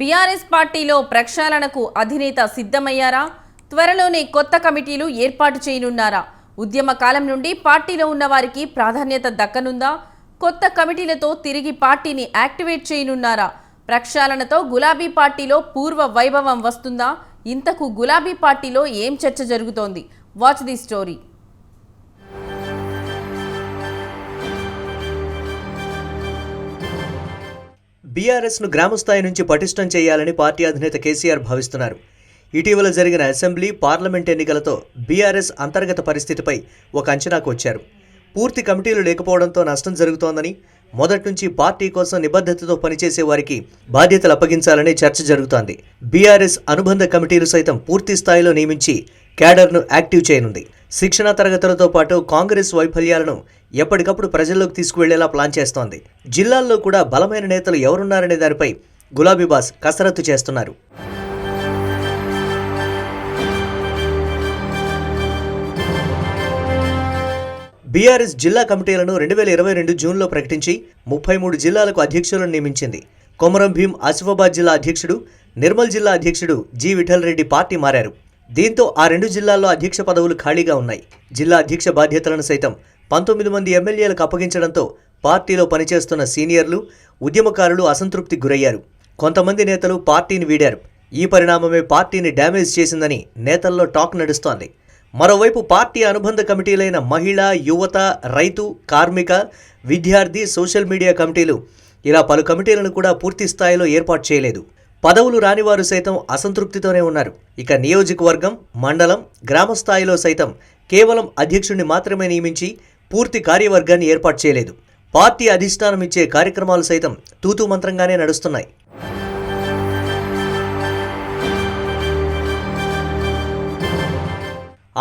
BRS పార్టీలో ప్రక్షాళనకు అధినేత సిద్ధమయ్యారా? త్వరలోనే కొత్త కమిటీలు ఏర్పాటు చేయనున్నారా? ఉద్యమ కాలం నుండి పార్టీలో ఉన్న వారికి ప్రాధాన్యత దక్కనుందా? కొత్త కమిటీలతో తిరిగి పార్టీని యాక్టివేట్ చేయనున్నారా? ప్రక్షాళనతో గులాబీ పార్టీలో పూర్వ వైభవం వస్తుందా? ఇంతకు గులాబీ పార్టీలో ఏం చర్చ జరుగుతోంది? Watch the story. బీఆర్ఎస్ను గ్రామస్థాయి నుంచి పటిష్టం చేయాలని పార్టీ అధినేత కేసీఆర్ భావిస్తున్నారు. ఇటీవల జరిగిన అసెంబ్లీ పార్లమెంట్ ఎన్నికలతో బీఆర్ఎస్ అంతర్గత పరిస్థితిపై ఒక అంచనాకు వచ్చారు. పూర్తి కమిటీలు లేకపోవడంతో నష్టం జరుగుతోందని మొదటి నుంచి పార్టీ కోసం నిబద్ధతతో పనిచేసే వారికి బాధ్యతలు అప్పగించాలని చర్చ జరుగుతోంది. బీఆర్ఎస్ అనుబంధ కమిటీలు సైతం పూర్తి స్థాయిలో నియమించి క్యాడర్ను యాక్టివ్ చేయనుంది. శిక్షణా తరగతులతో పాటు కాంగ్రెస్ వైఫల్యాలను ఎప్పటికప్పుడు ప్రజల్లోకి తీసుకువెళ్ళేలా ప్లాన్ చేస్తోంది. జిల్లాల్లో కూడా బలమైన నేతలు ఎవరున్నారనే దానిపై గులాబీ బాస్ కసరత్తు చేస్తున్నారు. బీఆర్ఎస్ జిల్లా కమిటీలను రెండు వేల ఇరవై రెండు జూన్లో ప్రకటించి ముప్పై మూడు జిల్లాలకు అధ్యక్షులను నియమించింది. కొమరం భీం ఆసిఫాబాద్ జిల్లా అధ్యక్షుడు నిర్మల్ జిల్లా అధ్యక్షుడు జి విఠల్ రెడ్డి పార్టీ మారారు. దీంతో ఆ రెండు జిల్లాల్లో అధ్యక్ష పదవులు ఖాళీగా ఉన్నాయి. జిల్లా అధ్యక్ష బాధ్యతలను సైతం పంతొమ్మిది మంది ఎమ్మెల్యేలకు అప్పగించడంతో పార్టీలో పనిచేస్తున్న సీనియర్లు ఉద్యమకారులు అసంతృప్తికి గురయ్యారు. కొంతమంది నేతలు పార్టీని వీడారు. ఈ పరిణామమే పార్టీని డ్యామేజ్ చేసిందని నేతల్లో టాక్ నడుస్తోంది. మరోవైపు పార్టీ అనుబంధ కమిటీలైన మహిళ యువత రైతు కార్మిక విద్యార్థి సోషల్ మీడియా కమిటీలు ఇలా పలు కమిటీలను కూడా పూర్తి స్థాయిలో ఏర్పాటు చేయలేదు. పదవులు రానివారు సైతం అసంతృప్తితోనే ఉన్నారు. ఇక నియోజకవర్గం మండలం గ్రామ స్థాయిలో సైతం కేవలం అధ్యక్షుడిని మాత్రమే నియమించి పూర్తి కార్యవర్గాన్ని ఏర్పాటు చేయలేదు. పార్టీ అధిష్టానం ఇచ్చే కార్యక్రమాలు సైతం తూతూ మంత్రంగానే నడుస్తున్నాయి.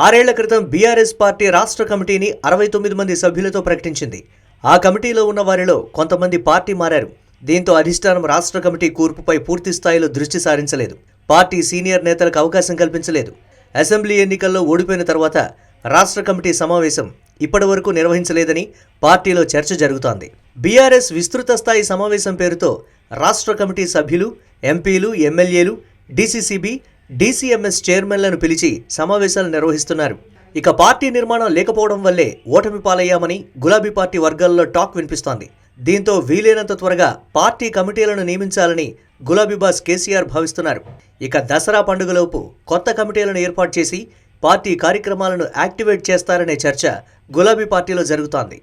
ఆరేళ్ళ క్రితం బీఆర్ఎస్ పార్టీ రాష్ట్ర కమిటీని అరవై తొమ్మిది మంది సభ్యులతో ప్రకటించింది. ఆ కమిటీలో ఉన్న వారిలో కొంతమంది పార్టీ మారారు. దీంతో అధిష్టానం రాష్ట్ర కమిటీ కూర్పుపై పూర్తి స్థాయిలో దృష్టి సారించలేదు. పార్టీ సీనియర్ నేతలకు అవకాశం కల్పించలేదు. అసెంబ్లీ ఎన్నికల్లో ఓడిపోయిన తర్వాత రాష్ట్ర కమిటీ సమావేశం ఇప్పటివరకు నిర్వహించలేదని పార్టీలో చర్చ జరుగుతోంది. బీఆర్ఎస్ విస్తృత స్థాయి సమావేశం పేరుతో రాష్ట్ర కమిటీ సభ్యులు ఎంపీలు ఎమ్మెల్యేలు డీసీసీబీ డీసీఎంఎస్ చైర్మన్లను పిలిచి సమావేశాలు నిర్వహిస్తున్నారు. ఇక పార్టీ నిర్మాణం లేకపోవడం వల్లే ఓటమి పాలయ్యామని గులాబీ పార్టీ వర్గాల్లో టాక్ వినిపిస్తోంది. దీంతో వీలైనంత త్వరగా పార్టీ కమిటీలను నియమించాలని గులాబీ బాస్ కేసీఆర్ భావిస్తున్నారు. ఇక దసరా పండుగలోపు కొత్త కమిటీలను ఏర్పాటు చేసి పార్టీ కార్యక్రమాలను యాక్టివేట్ చేస్తారనే చర్చ గులాబీ పార్టీలో జరుగుతోంది.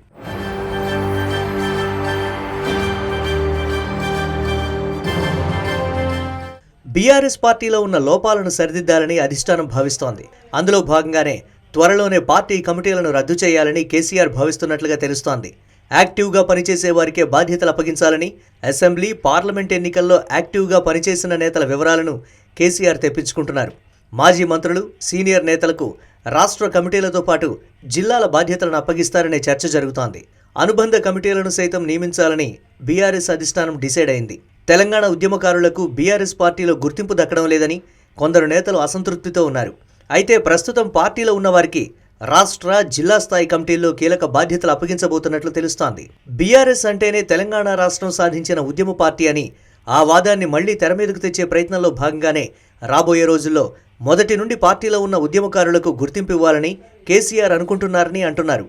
బీఆర్ఎస్ పార్టీలో ఉన్న లోపాలను సరిదిద్దాలని అధిష్టానం భావిస్తోంది. అందులో భాగంగానే త్వరలోనే పార్టీ కమిటీలను రద్దు చేయాలని కేసీఆర్ భావిస్తున్నట్లుగా తెలుస్తోంది. యాక్టివ్గా పనిచేసే వారికే బాధ్యతలు అప్పగించాలని అసెంబ్లీ పార్లమెంట్ ఎన్నికల్లో యాక్టివ్గా పనిచేసిన నేతల వివరాలను కేసీఆర్ తెప్పించుకుంటున్నారు. మాజీ మంత్రులు సీనియర్ నేతలకు రాష్ట్ర కమిటీలతో పాటు జిల్లాల బాధ్యతలను అప్పగిస్తారనే చర్చ జరుగుతోంది. అనుబంధ కమిటీలను సైతం నియమించాలని బీఆర్ఎస్ అధిష్టానం డిసైడ్ అయింది. తెలంగాణ ఉద్యమకారులకు బీఆర్ఎస్ పార్టీలో గుర్తింపు దక్కడం లేదని కొందరు నేతలు అసంతృప్తితో ఉన్నారు. అయితే ప్రస్తుతం పార్టీలో ఉన్నవారికి రాష్ట్ర జిల్లా స్థాయి కమిటీల్లో కీలక బాధ్యతలు అప్పగించబోతున్నట్లు తెలుస్తోంది. బీఆర్ఎస్ అంటేనే తెలంగాణ రాష్ట్రం సాధించిన ఉద్యమ పార్టీ అని ఆ వాదాన్ని మళ్ళీ తెర మీదకు తెచ్చే ప్రయత్నంలో భాగంగానే రాబోయే రోజుల్లో మొదటి నుండి పార్టీలో ఉన్న ఉద్యమకారులకు గుర్తింపు ఇవ్వాలని కేసీఆర్ అనుకుంటున్నారని అంటున్నారు.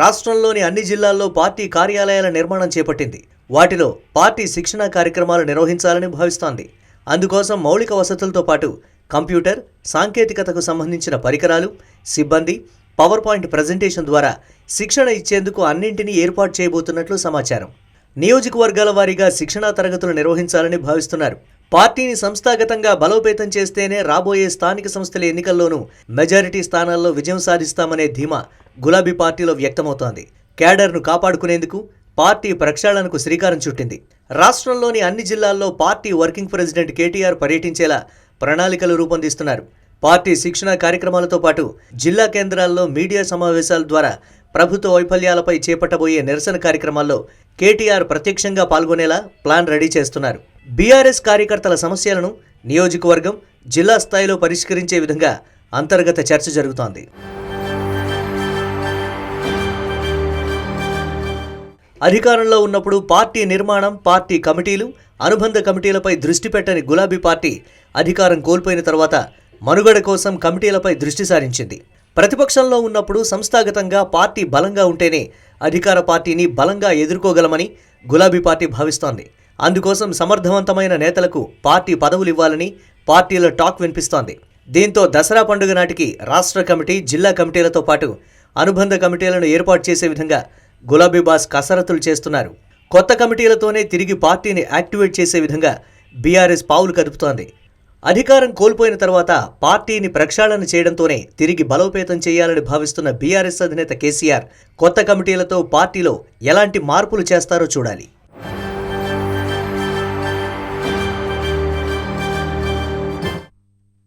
రాష్ట్రంలోని అన్ని జిల్లాల్లో పార్టీ కార్యాలయాల నిర్మాణం చేపట్టింది. వాటిలో పార్టీ శిక్షణా కార్యక్రమాలు నిర్వహించాలని భావిస్తోంది. అందుకోసం మౌలిక వసతులతో పాటు కంప్యూటర్ సాంకేతికతకు సంబంధించిన పరికరాలు సిబ్బంది పవర్ పాయింట్ ప్రజెంటేషన్ ద్వారా శిక్షణ ఇచ్చేందుకు అన్నింటినీ ఏర్పాటు చేయబోతున్నట్లు సమాచారం. నియోజకవర్గాల వారీగా శిక్షణా తరగతులు నిర్వహించాలని భావిస్తున్నారు. పార్టీని సంస్థాగతంగా బలోపేతం చేస్తేనే రాబోయే స్థానిక సంస్థల ఎన్నికల్లోనూ మెజారిటీ స్థానాల్లో విజయం సాధిస్తామనే ధీమా గులాబీ పార్టీలో వ్యక్తమవుతోంది. క్యాడర్ను కాపాడుకునేందుకు పార్టీ ప్రక్షాళనకు శ్రీకారం చుట్టింది. రాష్ట్రంలోని అన్ని జిల్లాల్లో పార్టీ వర్కింగ్ ప్రెసిడెంట్ కేటీఆర్ పర్యటించేలా ప్రణాళికలు రూపొందిస్తున్నారు. పార్టీ శిక్షణ కార్యక్రమాలతో పాటు జిల్లా కేంద్రాల్లో మీడియా సమావేశాల ద్వారా ప్రభుత్వ వైఫల్యాలపై చేపట్టబోయే నిరసన కార్యక్రమాల్లో కేటీఆర్ ప్రత్యక్షంగా పాల్గొనేలా ప్లాన్ రెడీ చేస్తున్నారు. బీఆర్ఎస్ కార్యకర్తల సమస్యలను నియోజకవర్గం జిల్లా స్థాయిలో పరిష్కరించే విధంగా అంతర్గత చర్చ జరుగుతోంది. అధికారంలో ఉన్నప్పుడు పార్టీ నిర్మాణం పార్టీ కమిటీలు అనుబంధ కమిటీలపై దృష్టి పెట్టని గులాబీ పార్టీ అధికారం కోల్పోయిన తర్వాత మనుగడ కోసం కమిటీలపై దృష్టి సారించింది. ప్రతిపక్షంలో ఉన్నప్పుడు సంస్థాగతంగా పార్టీ బలంగా ఉంటేనే అధికార పార్టీని బలంగా ఎదుర్కోగలమని గులాబీ పార్టీ భావిస్తోంది. అందుకోసం సమర్థవంతమైన నేతలకు పార్టీ పదవులు ఇవ్వాలని పార్టీల టాక్ వినిపిస్తోంది. దీంతో దసరా పండుగ నాటికి రాష్ట్ర కమిటీ జిల్లా కమిటీలతో పాటు అనుబంధ కమిటీలను ఏర్పాటు చేసే విధంగా గులాబీ బాస్ కసరత్తులు చేస్తున్నారు. కొత్త కమిటీలతోనే తిరిగి పార్టీని యాక్టివేట్ చేసే విధంగా బీఆర్ఎస్ పావులు కదుపుతోంది. అధికారం కోల్పోయిన తర్వాత పార్టీని ప్రక్షాళన చేయడంతోనే తిరిగి బలోపేతం చేయాలని భావిస్తున్న బీఆర్ఎస్ అధినేత కేసీఆర్ కొత్త కమిటీలతో పార్టీలో ఎలాంటి మార్పులు చేస్తారో చూడాలి.